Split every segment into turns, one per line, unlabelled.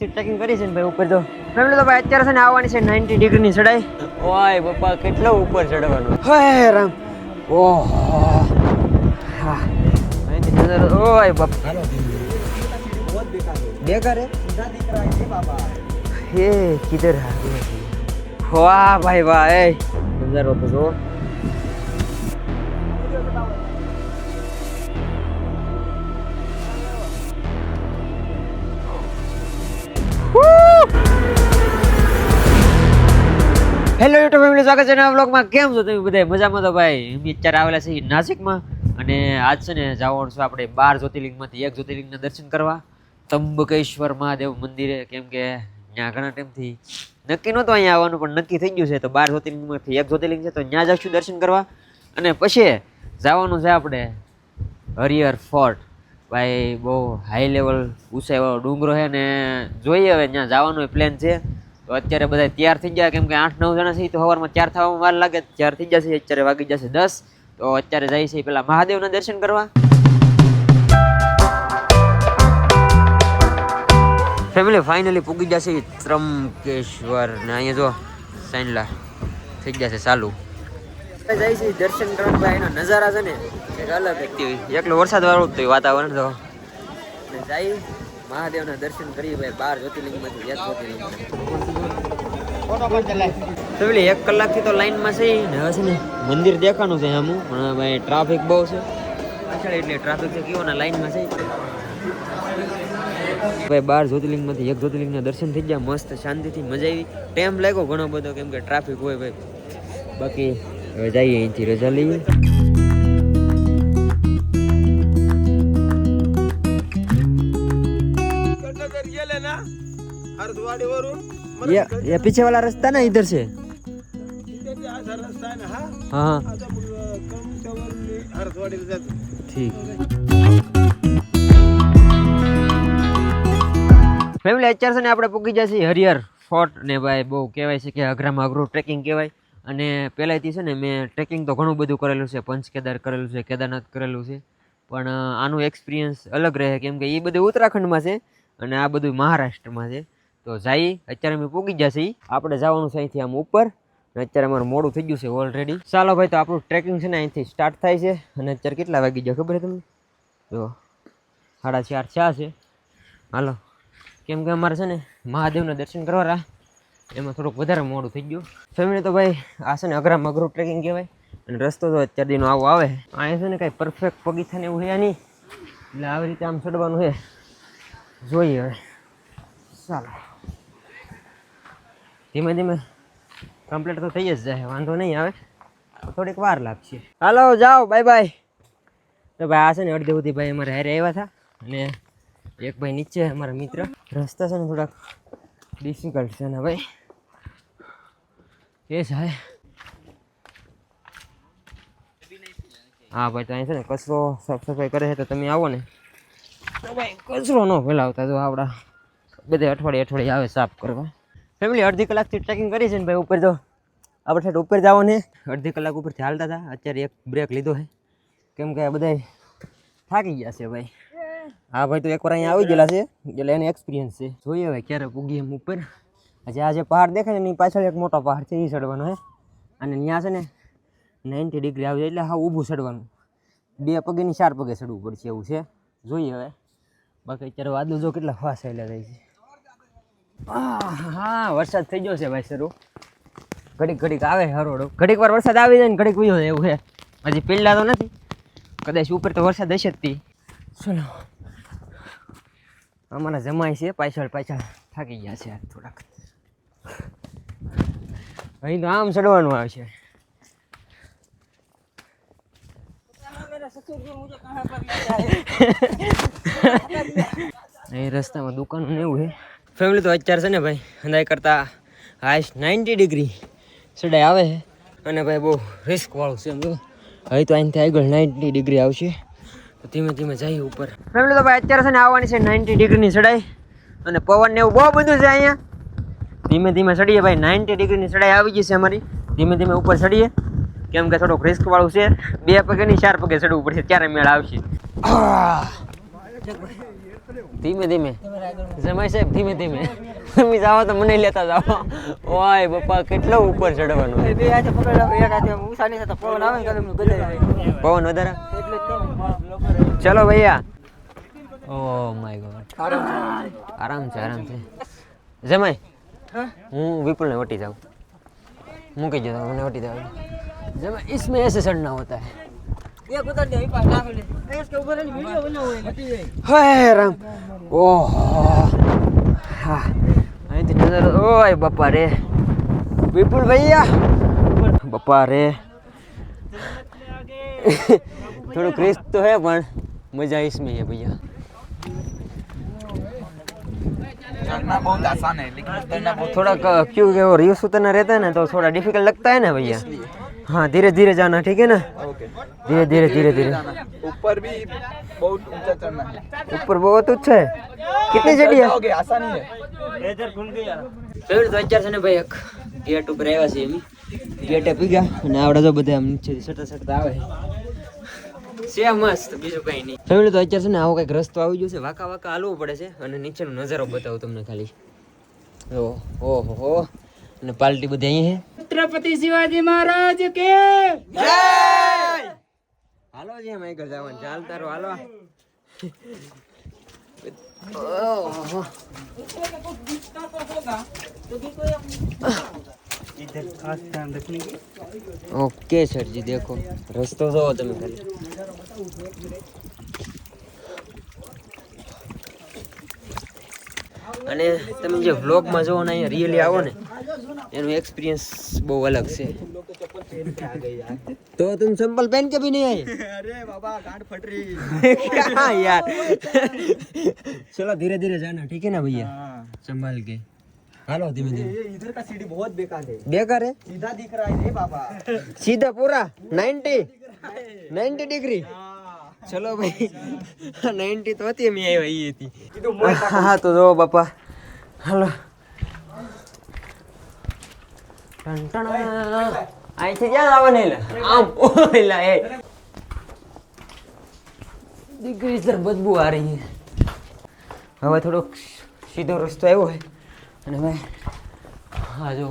Tracking કરી છે ને ભાઈ ઉપર તો. ફેમિલી તો ભાઈ અત્યારે છે ને આવવાની છે નાઇન્ટી ડિગ્રીની ચડાઈ. ઓય પપ્પા કેટલો ઉપર ચડવાનું? હે રામ. ઓહ. હા. ઓય બાપા બેકાર હે કિધર વાહ ભાઈ વાહ એ. નજારો તો જો હેલો યુટ્યુબ ફેમિલી સ્વાગત છે નવા બ્લોગમાં કેમ છો તમે બધા મજામાં તો ભાઈ. અમે અત્યારે આવેલા છે નાસિકમાં અને આજ છે ને જવાનું છે આપણે બાર જ્યોતિર્લિંગમાંથી. એક જ્યોતિર્લિંગના દર્શન કરવા. તંબકેશ્વર મહાદેવ મંદિરે. કેમ કે ત્યાં ઘણા ટાઈમથી નક્કી નહોતું અહીંયા આવવાનું, પણ નક્કી થઈ ગયું છે. તો બાર જ્યોતિર્લિંગમાંથી એક જ્યોતિર્લિંગ છે, તો ત્યાં જશું દર્શન કરવા. અને પછી જવાનું છે આપણે હરિહર ફોર્ટ. ભાઈ, બહુ હાઈ લેવલ ઊંચાઈવાળો ડુંગરો છે ને, જોઈએ હવે, ત્યાં જવાનો પ્લાન છે. તો અત્યારે બધા તૈયાર થઈ ગયા કેમ કે આઠ નવ જણા છે તો સવારમાં ચાર થવામાં વાર લાગે ચાર થઈ જશે અત્યારે વાગી જશે દસ. તો અત્યારે જાય છે પેલા મહાદેવના દર્શન કરવા. ફેમિલી ફાઇનલી પૂગી જશે ત્રંબકેશ્વર ને અહીંયા જો સાઈનલા થઈ જશે ચાલુ. જાય છે દર્શન કરવા એના નજારા છે ને એક અલગ. એકલો વરસાદ વાળું વાતાવરણ તો. જાય મહાદેવના દર્શન કરી ભાઈ બાર જ્યોતિર્લિંગમાંથી એક જ્યોતિર્લિંગ. તો પેલી એક કલાકથી તો લાઈનમાં છે ને હવે છે ને મંદિર દેખાનું છે આમ પણ ભાઈ ટ્રાફિક બહુ છે પાછળ એટલે ટ્રાફિક છે કેવો ના લાઈનમાં છે ભાઈ બાર જ્યોતિર્લિંગમાંથી એક જ્યોતિર્લિંગના દર્શન થઈ ગયા મસ્ત શાંતિથી મજા આવી ટાઈમ લાગ્યો ઘણો બધો કેમ કે ટ્રાફિક હોય ભાઈ બાકી હવે જઈએ અહીંથી રજા લઈએ
कटनगर गेले ना हरदवाडीवरून
ये ये पीछे वाला रास्ता ना इधर से
तिथे ते असा रस्ता आहे ना हा
हाँ हाँ
आता मग कमच्यावरून मी हरदवाडीला जातो
ઠીક ફેમિલી અત્યારે છે ને આપણે પૂકી જશે હરિહર ફોર્ટ ને ભાઈ બહુ કહેવાય છે કે અઘરામાં અઘરું ટ્રેકિંગ કહેવાય અને પહેલાંથી છે ને મેં ટ્રેકિંગ તો ઘણું બધું કરેલું છે પંચકેદાર કરેલું છે કેદારનાથ કરેલું છે પણ અ, આનું એક્સપિરિયન્સ અલગ રહે કેમ કે એ બધું ઉત્તરાખંડમાં છે અને આ બધું મહારાષ્ટ્રમાં છે તો જઈ અત્યારે અમે પૂગી જશે આપણે જવાનું છે અહીંથી આમ ઉપર. અને અત્યારે અમારું મોડું થઈ ગયું છે ઓલરેડી ચાલો ભાઈ, તો આપણું ટ્રેકિંગ છે ને અહીંથી સ્ટાર્ટ થાય છે. અને અત્યારે કેટલા વાગી ગયા ખબર છે તમને? જો, સાડા ચાર ચા છે. હાલો. કેમ કે અમારે છે ને મહાદેવના દર્શન કરવાના. એમાં થોડુંક વધારે મોડું થઈ ગયું. ફેમિલી, તો ભાઈ, આ છે ને અઘરા મઘરું ટ્રેકિંગ કહેવાય. અને રસ્તો તો અત્યાર દીનો આવો આવે. અહીંયા છે ને કાંઈ પરફેક્ટ પગીથાને એવું છે નહીં. એટલે આવી રીતે આમ ચડવાનું છે. જોઈએ હવે. ચાલો. ધીમે ધીમે કમ્પ્લીટ તો થઈ જ જાય, વાંધો નહીં આવે. થોડીક વાર લાગશે. હાલો, જાઓ બાય બાય તો ભાઈ, આ છે ને અડધી સુધી ભાઈ અમારે હારે આવ્યા હતા. અને એક ભાઈ નીચે, અમારા મિત્ર. રસ્તા છે ને થોડાક ડિફિકલ્ટ છે ને ભાઈ. એ છે હા ભાઈ, તો અહીં છે ને કચરો સાફ સફાઈ કરે છે, તો તમે આવો ને. તો ભાઈ, કચરો ન ફેલાવતા, જો આપણા બધે અઠવાડિયે અઠવાડિયે આવે સાફ કરવા. ફેમિલી અડધી કલાકથી ટ્રેકિંગ કરી છે ને ભાઈ ઉપર તો. આપણે સાઈડ ઉપર જવાનું ને અડધી કલાક ઉપરથી હાલતા હતા. અત્યારે એક બ્રેક લીધો છે. કેમ કે બધા થાકી ગયા છે ભાઈ. હા ભાઈ, તો એકવાર અહીંયા આવી ગયેલા છે. એટલે એને એક્સપિરિયન્સ છે. જોઈએ હવે ક્યારે પૂગી એમ ઉપર. આજે આ જે પહાડ દેખાય ને એની પાછળ એક મોટો પહાડ છે એ ચડવાનો છે. અને ત્યાં છે ને નાઇન્ટી ડિગ્રી આવી જાય એટલે હા ઊભું ચડવાનું. બે પગેની ચાર પગે ચડવું પડશે એવું છે. જોઈએ હવે. બાકી અત્યારે વાદળ જો કેટલા ફાસ આવેલા થાય છે. હા વરસાદ થઈ ગયો છે ભાઈ શરૂ. ઘડીક ઘડીક આવે હરોડો ઘડીક વાર વરસાદ આવી જાય ને ઘડીક વયો એવું છે. હજી પેલા તો નથી. કદાચ ઉપર તો વરસાદ હશે જ તી. ચલો. અમારા જમાય છે પાછળ પાછળ થાકી ગયા છે થોડાક. અહીં તો આમ ચડવાનું આવે છે. અહીં રસ્તામાં દુકાનો ને એવું છે. ફેમિલી તો અત્યારે છે ને ભાઈ અંદાજ કરતાં હાઈસ્ટ નાઇન્ટી ડિગ્રી સડાઈ આવે છે. અને ભાઈ બહુ રિસ્ક વાળું છે એમ તો હવે તો અહીંથી આગળ નાઇન્ટી ડિગ્રી આવશે. તો ધીમે ધીમે જઈએ ઉપર. ફેમિલી તો ભાઈ અત્યારે છે ને આવવાની છે નાઇન્ટી ડિગ્રીની સડાઈ અને પવન ને એવું બહુ બધું છે અહીંયા. ધીમે ધીમે ચડીએ ભાઈ. નાઇન્ટી ડિગ્રીની ચડાઈ આવી ગઈ છે અમારી. ધીમે ધીમે ઉપર ચડીએ. કેમ કે થોડુંક રિસ્ક વાળું છે. બે પગે ની ચાર પગે ચડવું પડશે. ત્યારે મેળ આવશે. ધીમે ધીમે. જમાઈ સાહેબ ધીમે ધીમે. તમે જાઓ તો મને લેતા જાઓ. ઓય પપ્પા કેટલો ઉપર ચડવાનું
પવન
વધારે? ચલો ભૈયા. Oh my god. આરામ છે. આરામ છે જમાઈ
હું?
વિપુલ ને વટી જાઉં. મૂકી જતો મને વટી જાઉં. જમાઈ ઇસમે એસે ચડના હોતા હૈ.
એક ઉતાર દે એ પાછળ નાખી દે એ કે ઉભો રહીને વિડિયો બનાવવો હોય મટી જાય
હાય રામ ઓહો હા અહીંથી નજર ઓય બાપા રે વિપુલ ભૈયા બાપા રે થોડું ક્રિસ્પ તો હે પણ મજા इसमें है भैया
चढ़ना बहुत आसान है लेकिन उतरना बहुत
थोड़ा क- क्योंकि वो रिव्स उतरना रहता है ना तो थोड़ा डिफिकल्ट लगता है ना भैया हाँ धीरे धीरे जाना ठीक है ना
ओके
धीरे धीरे धीरे धीरे
ऊपर भी बहुत ऊंचा चढ़ना है
ऊपर बहुत ऊंचा है कितनी चढ़ी है
ओके आसानी है
ફેવરેટ તો અત્યારે છે ને ભાઈ એક ગેટ ઉપર આવ્યા છે એમ ગેટે પીગા અને આવડે તો બધા આમ નીચેથી સટતા સટતા આવે છે મસ્ત બીજું કઈ નહીં ફેમિલી તો અત્યારે છે ને આવો કઈક રસ્તો આવી ગયો છે વાંકા વાંકા હાલવું પડે છે અને નીચેનો નજારો બતાવું તમને ખાલી ઓહો ઓહો હો અને પાર્ટી બધી અહીં છે
છત્રપતિ શિવાજી મહારાજ કે
હાલો છે એમ આગળ જવાનું. ચાલતા તારો હાલો. ઓકે, સરજી, દેખો. રસ્તો જોવો તમે ખાલી. અને તમે જે વ્લોગમાં જોવો ને અહીંયા રિયલી આવો ને, એનું એક્સપિરિયન્સ બહુ અલગ છે. तो तुम चंपल पहन के भी नहीं आए
अरे बाबा गांड फट रही
क्या यार चलो धीरे धीरे जाना ठीक है ना भैया संभाल के हेलो धीमे धीमे
ये इधर का सीढ़ी बहुत बेकार है
बेकार है
सीधा दिख रहा है रे बाबा
सीधा पूरा 90 90 डिग्री ચલો ભાઈ 90 તો હતી મેં આવ્યા ઈ હતી હા તો જો બાપા હાલો ટન ટન અહીંથી ક્યાં આવવાને એલા આમ ઓલા એ દીકરી સર બદબુ આ રહી હવે થોડોક સીધો રસ્તો આવ્યો હોય અને ભાઈ હા જો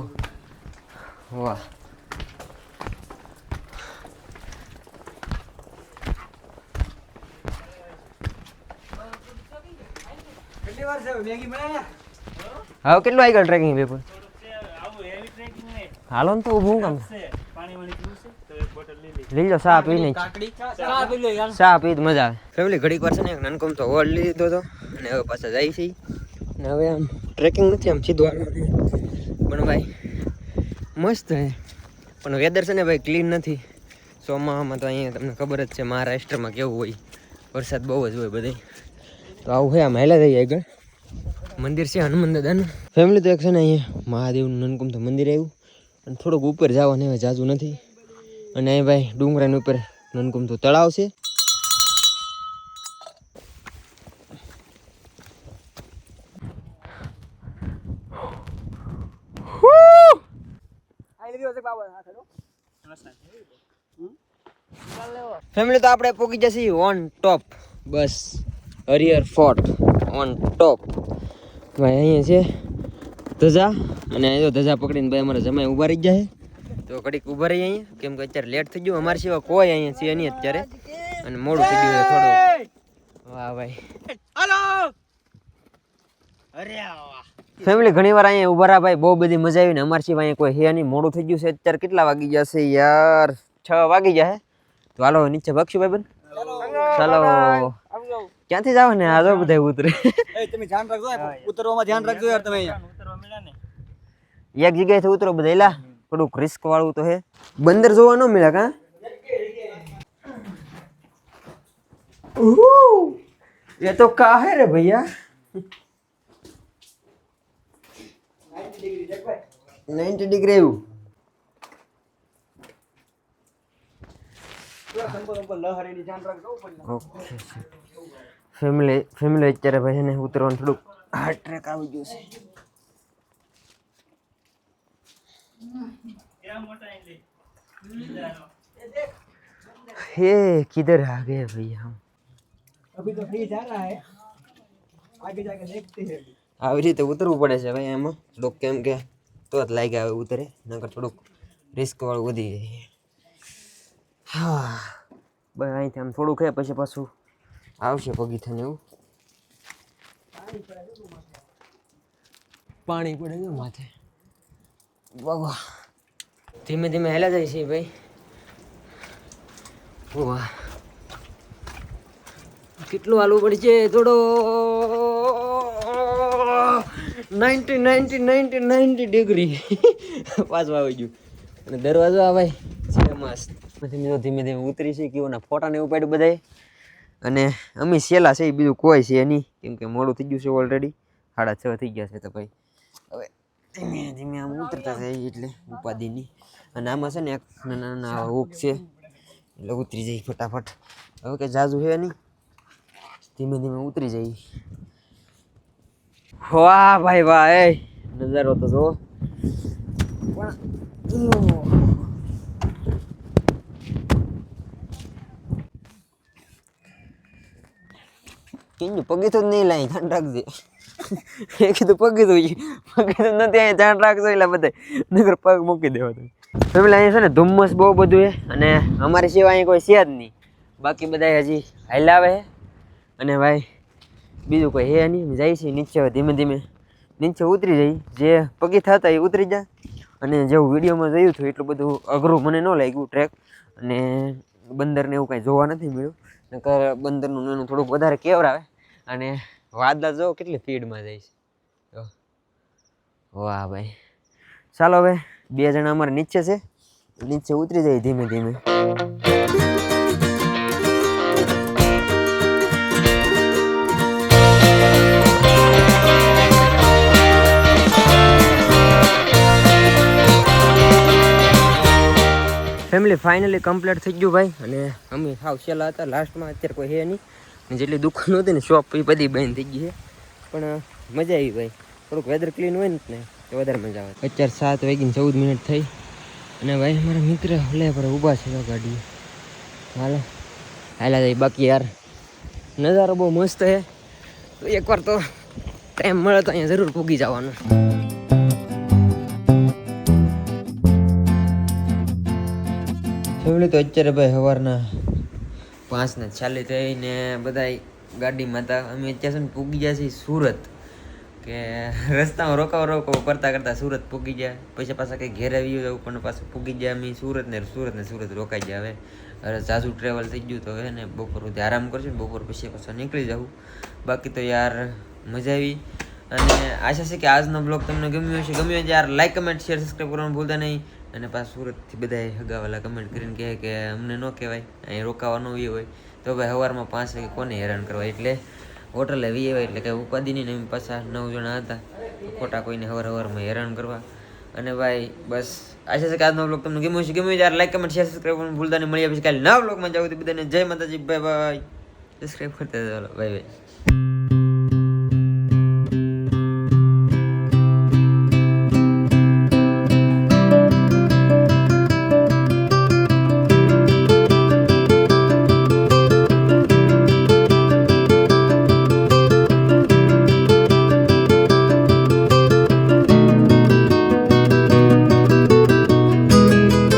વાહ હવે કેટલું આગળ ટ્રેકિંગ પેપર હાલો ને તો ઊભું કામ? લઈ લો ચા પી નહીં
ચા? પી લો યાર
ચા પી તો મજા આવે. ફેમિલી ઘડીક વાર છે ને એક નાનકમ તો ઓવર લીધો હતો. અને હવે પાછા જાય છે. ને અને હવે આમ ટ્રેકિંગ નથી આમ સીધું હાલવાનું પણ ભાઈ મસ્ત હે પણ વેધર છે ને ભાઈ ક્લીન નથી. ચોમાસામાં તો અહીંયા તમને ખબર જ છે મહારાષ્ટ્રમાં કેવું હોય. વરસાદ બહુ જ હોય બધે તો આવું હોય આમ હેલા થઈ આગળ. મંદિર છે હનુમાન દાદાનું. ફેમિલી તો એક છે ને અહીંયા મહાદેવનું નનકુમ તો મંદિર આવ્યું. અને થોડુંક ઉપર જવાનું હવે જાજુ નથી. અને અહીં ભાઈ ડુંગરાની ઉપર નનકુમતું તળાવ છે. ફેમિલી તો આપણે પહોંચી જશે ઓન ટોપ બસ હરિયર ફોર્ટ ઓન ટોપ ભાઈ, અહીંયા છે. ધજા. અને જો ધજા પકડીને ભાઈ અમારે જમાઈ ઊભા રહી જાય તો ઘડીક ઊભા રહી અહીંયા. કેમ કે અત્યારે લેટ થઈ ગયું. અમારી સિવાય કોઈ અહીંયા છે નહીં અત્યારે. અને મોડું થઈ ગયું થોડું વાહ ભાઈ. ફેમિલી ઘણી વાર અહીંયા ઊભા રહ્યા ભાઈ. બહુ બધી મજા આવી ને અમારી સિવાય અહીંયા કોઈ હે નહીં. મોડું થઈ ગયું છે. અત્યારે કેટલા વાગી જશે યાર? છ વાગી જાય તો હાલો નીચે ભાગશું ભાઈ ચાલો ક્યાંથી જાવ ને? આ તો બધા ઉતરે.
તમે ધ્યાન રાખજો ઉતરવામાં ધ્યાન રાખજો યાર તમે અહીંયા.
એક જગ્યાએથી ઉતરો બધા એલા. થોડુંક રિસ્ક વાળું તો હે. બંદર જોવા ન મળ્યા કા? એ તો કા હે રે ભૈયા? નાઇન્ટી ડિગ્રી એવું. ઓકે ફેમિલી ફેમિલી અત્યારે ભાઈ છે ને ઉતરવાનું થોડુંક હાર્ડ ટ્રેક આવી ગયું છે ये किधर आ गए भैया हम
अभी तो फ्री जा रहा है
આગે જાકે દેખતે હે
આવી રીતે ઉતરવું પડે છે ભાઈ એમાં થોડુંક કેમ કે તો જ લાગે આવે ઉતરે નકર થોડુંક રિસ્ક વાળું વધી જાય હા બસ અહીંથી આમ થોડુંક હે પછી પાછું આવશે પગીથાને એવું? પાણી પડે છે માથે. બાબા ધીમે ધીમે હેલા જાય છે ભાઈ. વાહ. કેટલું હાલવું પડશે? થોડો ninety ninety ninety ninety degree. પાછું આવી ગયું. અને દરવાજો આ ભાઈ છે મસ્ત. પછી ધીમે ધીમે ઉતરી છે કેવું ફોટા ને ઉપાડ્યું બધાએ. અને અમે સેલા છે એ બીજું કોઈ છે નહીં. કેમ કે મોડું થઈ ગયું છે ઓલરેડી સાડા છ થઈ ગયા છે તો ભાઈ. હવે ધીમે ધીમે આમ ઉતરતા થાય એટલે ઉપાધિની. અને આમાં છે ને એક નાના નાના હુક છે. એટલે ઉતરી જાય ફટાફટ. હવે કે જાજુ છે નહીં. ધીમે ધીમે ઉતરી જાય વાહ ભાઈ વાહ, એ નજારો તો જો કિંજુ પગીતું જ નહીં લાવી ધ્યાન રાખજે. એ કીધું પગીતું પગીતું નથી, અહીંયા ધ્યાન રાખજો એટલે બધા. નગર પગ મૂકી દેવા તમે ફેમિલી અહીંયા છે ને, ધુમ્મસ બહુ બધું છે, અને અમારી સિવાય અહીં કોઈ છે જ નહીં. બાકી બધા હજી હલાવે છે. અને ભાઈ, બીજું કોઈ હે નહીં. જાય છે નીચે ધીમે ધીમે. નીચે ઉતરી જઈ જે પગી થતા એ ઉતરી જાય અને જેવું વિડીયોમાં જોયું હતું, એટલું બધું અઘરું મને ન લાગ્યું ટ્રેક અને બંદરને એવું કાંઈ જોવા નથી મળ્યું. નકર બંદરનું નાનું થોડુંક વધારે કેવરાવે. અને વાદળા જો કેટલી સ્પીડમાં જાય છે. વાહ ભાઈ. ચાલો હવે બે જણા અમારે નીચે છે. નીચે ઉતરી જાય ધીમે ધીમે. ફેમિલી ફાઇનલી કમ્પ્લીટ થઈ ગયું ભાઈ. અને અમે સાવ છેલ્લા હતા લાસ્ટમાં અત્યારે કોઈ હે નહીં. જેટલી દુકાન હતી ને શોપ એ બધી બંધ થઈ ગઈ છે. પણ મજા આવી ભાઈ. થોડુંક વેધર ક્લીન હોય ને તો વધારે મજા આવે. અત્યારે સાત વાગીને ચૌદ મિનિટ થઈ. અને ભાઈ મારા મિત્ર હલે પર ઊભા છે ગાડી. હાલો. હાલા જાય બાકી યાર. નજારો બહુ મસ્ત છે. એકવાર તો ટાઈમ મળે તો અહીંયા જરૂર પૂગી જવાનું. ફેમિલી તો અત્યારે ભાઈ સવારના પાંચને ચાલી થઈને બધા ગાડીમાં હતા. અમે અત્યારે છે પૂગી ગયા છીએ સુરત. કે રસ્તામાં રોકાવ રોકાવ કરતાં કરતા સુરત પૂગી ગયા. પછી પાછા કંઈ ઘેર આવી જવું પણ પાછું પૂગી ગયા અમે સુરત ને સુરત ને સુરત રોકાઈ ગયા હવે. હવે ઝાઝુ ટ્રેવલ થઈ ગયું તો હવે ને બપોર સુધી આરામ કરશું બપોર પછી પાછો નીકળી જવું બાકી તો યાર મજા આવી. અને આશા છે કે આજનો બ્લોગ તમને ગમ્યો હશે. ગમ્યો યાર લાઈક કમેન્ટ શેર સબસ્ક્રાઈબ કરવાનું ભૂલતા નહીં. અને પાછા સુરતથી બધાએ હગાવાલા કમેન્ટ કરીને કહે કે અમને ન કહેવાય, અહીં રોકાવાનું એ હોય. તો ભાઈ સવારમાં પાંચ વાગે કોને હેરાન કરવા? એટલે હોટલે વી આવ્યા એટલે કે ઉપાધિ નહીં ને પાછા નવ જણા હતા. ખોટા કોઈને હવાર હવારમાં હેરાન કરવા. અને ભાઈ બસ, આશા છે કે આજનો બ્લોગ તમને ગમ્યો છે ગમ્યો હોય યાર લાઈક કમેન્ટ શેર સબસ્ક્રાઈબ કરવાનું ભૂલતા નહીં. મળ્યા પછી કાલે નવા બ્લોગમાં જાવ તો બધાને જય માતાજી બાય બાય સબસ્ક્રાઈબ કરતા બાય બાય